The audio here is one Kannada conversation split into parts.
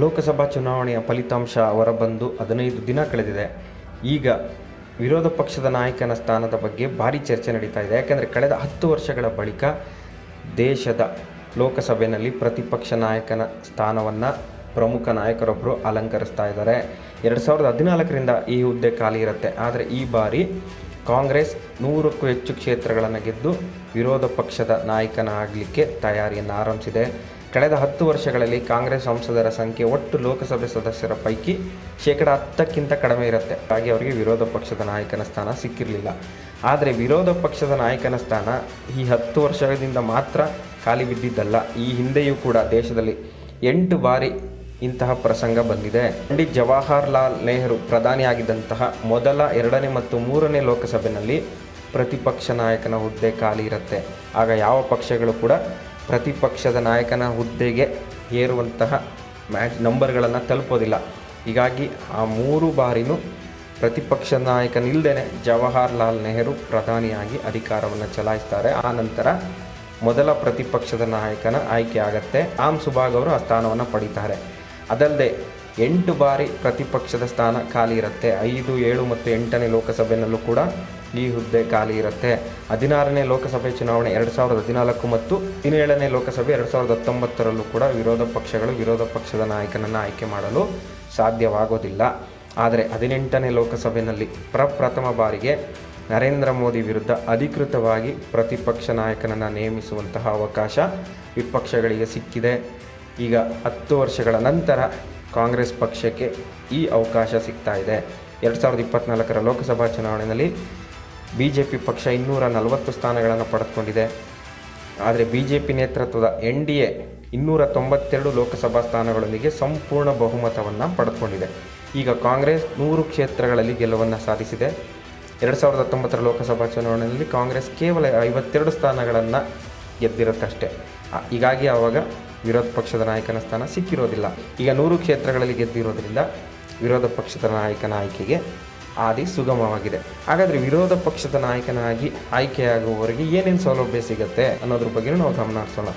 ಲೋಕಸಭಾ ಚುನಾವಣೆಯ ಫಲಿತಾಂಶ ಹೊರಬಂದು ಹದಿನೈದು ದಿನ ಕಳೆದಿದೆ. ಈಗ ವಿರೋಧ ಪಕ್ಷದ ನಾಯಕನ ಸ್ಥಾನದ ಬಗ್ಗೆ ಭಾರಿ ಚರ್ಚೆ ನಡೀತಾ ಇದೆ. ಯಾಕೆಂದರೆ ಕಳೆದ ಹತ್ತು ವರ್ಷಗಳ ಬಳಿಕ ದೇಶದ ಲೋಕಸಭೆಯಲ್ಲಿ ಪ್ರತಿಪಕ್ಷ ನಾಯಕನ ಸ್ಥಾನವನ್ನು ಪ್ರಮುಖ ನಾಯಕರೊಬ್ಬರು ಅಲಂಕರಿಸ್ತಾ ಇದ್ದಾರೆ. ಎರಡು ಸಾವಿರದ ಹದಿನಾಲ್ಕರಿಂದ ಈ ಹುದ್ದೆ ಖಾಲಿ ಇರುತ್ತೆ. ಆದರೆ ಈ ಬಾರಿ ಕಾಂಗ್ರೆಸ್ ನೂರಕ್ಕೂ ಹೆಚ್ಚು ಕ್ಷೇತ್ರಗಳನ್ನು ಗೆದ್ದು ವಿರೋಧ ಪಕ್ಷದ ನಾಯಕನ ಆಗಲಿಕ್ಕೆ ತಯಾರಿಯನ್ನು ಆರಂಭಿಸಿದೆ. ಕಳೆದ ಹತ್ತು ವರ್ಷಗಳಲ್ಲಿ ಕಾಂಗ್ರೆಸ್ ಸಂಸದರ ಸಂಖ್ಯೆ ಒಟ್ಟು ಲೋಕಸಭೆ ಸದಸ್ಯರ ಪೈಕಿ ಶೇಕಡ ಹತ್ತಕ್ಕಿಂತ ಕಡಿಮೆ ಇರುತ್ತೆ. ಹಾಗೆ ಅವರಿಗೆ ವಿರೋಧ ಪಕ್ಷದ ನಾಯಕನ ಸ್ಥಾನ ಸಿಕ್ಕಿರಲಿಲ್ಲ. ಆದರೆ ವಿರೋಧ ಪಕ್ಷದ ನಾಯಕನ ಸ್ಥಾನ ಈ ಹತ್ತು ವರ್ಷದಿಂದ ಮಾತ್ರ ಖಾಲಿ ಬಿದ್ದಿದ್ದಲ್ಲ. ಈ ಹಿಂದೆಯೂ ಕೂಡ ದೇಶದಲ್ಲಿ ಎಂಟು ಬಾರಿ ಇಂತಹ ಪ್ರಸಂಗ ಬಂದಿದೆ. ಪಂಡಿತ್ ಜವಾಹರ್ಲಾಲ್ ನೆಹರು ಪ್ರಧಾನಿಯಾಗಿದ್ದಂತಹ ಮೊದಲ ಎರಡನೇ ಮತ್ತು ಮೂರನೇ ಲೋಕಸಭೆಯಲ್ಲಿ ಪ್ರತಿಪಕ್ಷ ನಾಯಕನ ಹುದ್ದೆ ಖಾಲಿ ಇರುತ್ತೆ. ಆಗ ಯಾವ ಪಕ್ಷಗಳು ಕೂಡ ಪ್ರತಿಪಕ್ಷದ ನಾಯಕನ ಹುದ್ದೆಗೆ ಏರುವಂತಹ ಮ್ಯಾಚ್ ನಂಬರ್ಗಳನ್ನು ತಲುಪೋದಿಲ್ಲ. ಹೀಗಾಗಿ ಆ ಮೂರು ಬಾರಿನೂ ಪ್ರತಿಪಕ್ಷ ನಾಯಕನಿಲ್ಲದೇ ಜವಾಹರ್ಲಾಲ್ ನೆಹರು ಪ್ರಧಾನಿಯಾಗಿ ಅಧಿಕಾರವನ್ನು ಚಲಾಯಿಸ್ತಾರೆ. ಆ ನಂತರ ಮೊದಲ ಪ್ರತಿಪಕ್ಷದ ನಾಯಕನ ಆಯ್ಕೆ ಆಗತ್ತೆ. ಆಮ್ ಸುಭಾಗ್ ಅವರು ಆ ಸ್ಥಾನವನ್ನು ಪಡೀತಾರೆ. ಅದಲ್ಲದೆ ಎಂಟು ಬಾರಿ ಪ್ರತಿಪಕ್ಷದ ಸ್ಥಾನ ಖಾಲಿ ಇರುತ್ತೆ. ಐದು, ಏಳು ಮತ್ತು ಎಂಟನೇ ಲೋಕಸಭೆಯಲ್ಲೂ ಕೂಡ ಈ ಹುದ್ದೆ ಖಾಲಿ ಇರುತ್ತೆ. ಹದಿನಾರನೇ ಲೋಕಸಭೆ ಚುನಾವಣೆ ಎರಡು ಸಾವಿರದ ಹದಿನಾಲ್ಕು ಮತ್ತು ಹದಿನೇಳನೇ ಲೋಕಸಭೆ ಎರಡು ಸಾವಿರದ ಹತ್ತೊಂಬತ್ತರಲ್ಲೂ ಕೂಡ ವಿರೋಧ ಪಕ್ಷಗಳು ವಿರೋಧ ಪಕ್ಷದ ನಾಯಕನನ್ನು ಆಯ್ಕೆ ಮಾಡಲು ಸಾಧ್ಯವಾಗೋದಿಲ್ಲ. ಆದರೆ ಹದಿನೆಂಟನೇ ಲೋಕಸಭೆಯಲ್ಲಿ ಪ್ರಪ್ರಥಮ ಬಾರಿಗೆ ನರೇಂದ್ರ ಮೋದಿ ವಿರುದ್ಧ ಅಧಿಕೃತವಾಗಿ ಪ್ರತಿಪಕ್ಷ ನಾಯಕನನ್ನು ನೇಮಿಸುವಂತಹ ಅವಕಾಶ ವಿಪಕ್ಷಗಳಿಗೆ ಸಿಕ್ಕಿದೆ. ಈಗ ಹತ್ತು ವರ್ಷಗಳ ನಂತರ ಕಾಂಗ್ರೆಸ್ ಪಕ್ಷಕ್ಕೆ ಈ ಅವಕಾಶ ಸಿಗ್ತಾ ಇದೆ. ಎರಡು ಸಾವಿರದ ಇಪ್ಪತ್ನಾಲ್ಕರ ಲೋಕಸಭಾ ಚುನಾವಣೆಯಲ್ಲಿ ಬಿ ಜೆ ಪಿ ಪಕ್ಷ ಇನ್ನೂರ ನಲವತ್ತು ಸ್ಥಾನಗಳನ್ನು ಪಡೆದುಕೊಂಡಿದೆ. ಆದರೆ ಬಿ ಜೆ ಪಿ ನೇತೃತ್ವದ ಎನ್ ಡಿ ಎ ಇನ್ನೂರ ತೊಂಬತ್ತೆರಡು ಲೋಕಸಭಾ ಸ್ಥಾನಗಳೊಂದಿಗೆ ಸಂಪೂರ್ಣ ಬಹುಮತವನ್ನು ಪಡೆದುಕೊಂಡಿದೆ. ಈಗ ಕಾಂಗ್ರೆಸ್ ನೂರು ಕ್ಷೇತ್ರಗಳಲ್ಲಿ ಗೆಲುವನ್ನು ಸಾಧಿಸಿದೆ. ಎರಡು ಸಾವಿರದ ಹತ್ತೊಂಬತ್ತರ ಲೋಕಸಭಾ ಚುನಾವಣೆಯಲ್ಲಿ ಕಾಂಗ್ರೆಸ್ ಕೇವಲ ಐವತ್ತೆರಡು ಸ್ಥಾನಗಳನ್ನು ಗೆದ್ದಿರುತ್ತಷ್ಟೇ. ಹೀಗಾಗಿ ಆವಾಗ ವಿರೋಧ ಪಕ್ಷದ ನಾಯಕನ ಸ್ಥಾನ ಸಿಕ್ಕಿರೋದಿಲ್ಲ. ಈಗ ನೂರು ಕ್ಷೇತ್ರಗಳಲ್ಲಿ ಗೆದ್ದಿರೋದ್ರಿಂದ ವಿರೋಧ ಪಕ್ಷದ ನಾಯಕನ ಆಯ್ಕೆಗೆ ಆದಿ ಸುಗಮವಾಗಿದೆ. ಹಾಗಾದರೆ ವಿರೋಧ ಪಕ್ಷದ ನಾಯಕನಾಗಿ ಆಯ್ಕೆಯಾಗುವವರಿಗೆ ಏನೇನು ಸೌಲಭ್ಯ ಸಿಗುತ್ತೆ ಅನ್ನೋದ್ರ ಬಗ್ಗೆ ನಾವು ಗಮನ ಹರಿಸೋಣ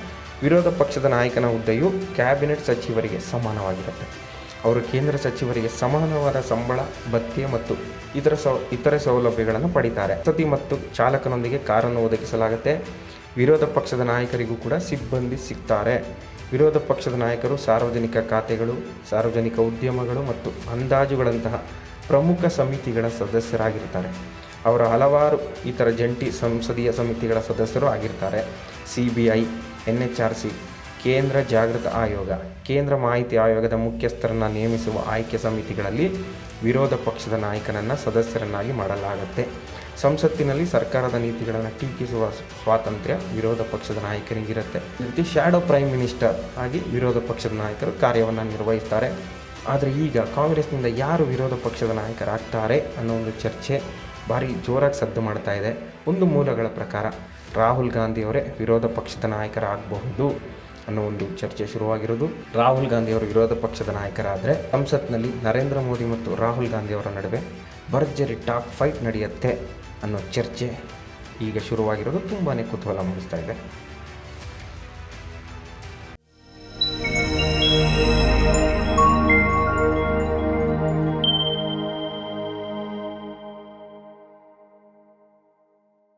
ವಿರೋಧ ಪಕ್ಷದ ನಾಯಕನ ಹುದ್ದೆಯು ಕ್ಯಾಬಿನೆಟ್ ಸಚಿವರಿಗೆ ಸಮಾನವಾಗಿರುತ್ತೆ. ಅವರು ಕೇಂದ್ರ ಸಚಿವರಿಗೆ ಸಮಾನವಾದ ಸಂಬಳ, ಭತ್ಯೆ ಮತ್ತು ಇತರ ಸೌ, ಇತರೆ ಸೌಲಭ್ಯಗಳನ್ನು ಪಡಿತಾರೆ. ವಸತಿ ಮತ್ತು ಚಾಲಕನೊಂದಿಗೆ ಕಾರನ್ನು ಒದಗಿಸಲಾಗುತ್ತೆ. ವಿರೋಧ ಪಕ್ಷದ ನಾಯಕರಿಗೂ ಕೂಡ ಸಿಬ್ಬಂದಿ ಸಿಗ್ತಾರೆ. ವಿರೋಧ ಪಕ್ಷದ ನಾಯಕರು ಸಾರ್ವಜನಿಕ ಖಾತೆಗಳು, ಸಾರ್ವಜನಿಕ ಉದ್ಯಮಗಳು ಮತ್ತು ಅಂದಾಜುಗಳಂತಹ ಪ್ರಮುಖ ಸಮಿತಿಗಳ ಸದಸ್ಯರಾಗಿರ್ತಾರೆ. ಅವರ ಹಲವಾರು ಇತರ ಜಂಟಿ ಸಂಸದೀಯ ಸಮಿತಿಗಳ ಸದಸ್ಯರು ಆಗಿರ್ತಾರೆ. C B I, N H R C, ಕೇಂದ್ರ ಜಾಗೃತ ಆಯೋಗ. ಕೇಂದ್ರ ಮಾಹಿತಿ ಆಯೋಗದ ಮುಖ್ಯಸ್ಥರನ್ನು ನೇಮಿಸುವ ಆಯ್ಕೆ ಸಮಿತಿಗಳಲ್ಲಿ ವಿರೋಧ ಪಕ್ಷದ ನಾಯಕನನ್ನು ಸದಸ್ಯರನ್ನಾಗಿ ಮಾಡಲಾಗುತ್ತೆ. ಸಂಸತ್ತಿನಲ್ಲಿ ಸರ್ಕಾರದ ನೀತಿಗಳನ್ನು ಟೀಕಿಸುವ ಸ್ವಾತಂತ್ರ್ಯ ವಿರೋಧ ಪಕ್ಷದ ನಾಯಕರಿಗಿರುತ್ತೆ ರೀತಿ ಶ್ಯಾಡೋ ಪ್ರೈಮ್ ಮಿನಿಸ್ಟರ್ ಆಗಿ ವಿರೋಧ ಪಕ್ಷದ ನಾಯಕರು ಕಾರ್ಯವನ್ನು ನಿರ್ವಹಿಸ್ತಾರೆ. ಆದರೆ ಈಗ ಕಾಂಗ್ರೆಸ್ನಿಂದ ಯಾರು ವಿರೋಧ ಪಕ್ಷದ ನಾಯಕರಾಗ್ತಾರೆ ಅನ್ನೋ ಒಂದು ಚರ್ಚೆ ಭಾರಿ ಜೋರಾಗಿ ಸದ್ದು ಮಾಡ್ತಾ ಇದೆ. ಒಂದು ಮೂಲಗಳ ಪ್ರಕಾರ ರಾಹುಲ್ ಗಾಂಧಿಯವರೇ ವಿರೋಧ ಪಕ್ಷದ ನಾಯಕರಾಗಬಹುದು ಅನ್ನೋ ಒಂದು ಚರ್ಚೆ ಶುರುವಾಗಿರೋದು. ರಾಹುಲ್ ಗಾಂಧಿ ಅವರು ವಿರೋಧ ಪಕ್ಷದ ನಾಯಕರಾದರೆ ಸಂಸತ್ನಲ್ಲಿ ನರೇಂದ್ರ ಮೋದಿ ಮತ್ತು ರಾಹುಲ್ ಗಾಂಧಿಯವರ ನಡುವೆ ಭರ್ಜರಿ ಟಾಪ್ ಫೈಟ್ ನಡೆಯುತ್ತೆ. ಅನ್ನೋ ಚರ್ಚೆ ಈಗ ಶುರುವಾಗಿರೋದು ತುಂಬಾ ಕುತೂಹಲ ಮೂಡಿಸ್ತಾ ಇದೆ.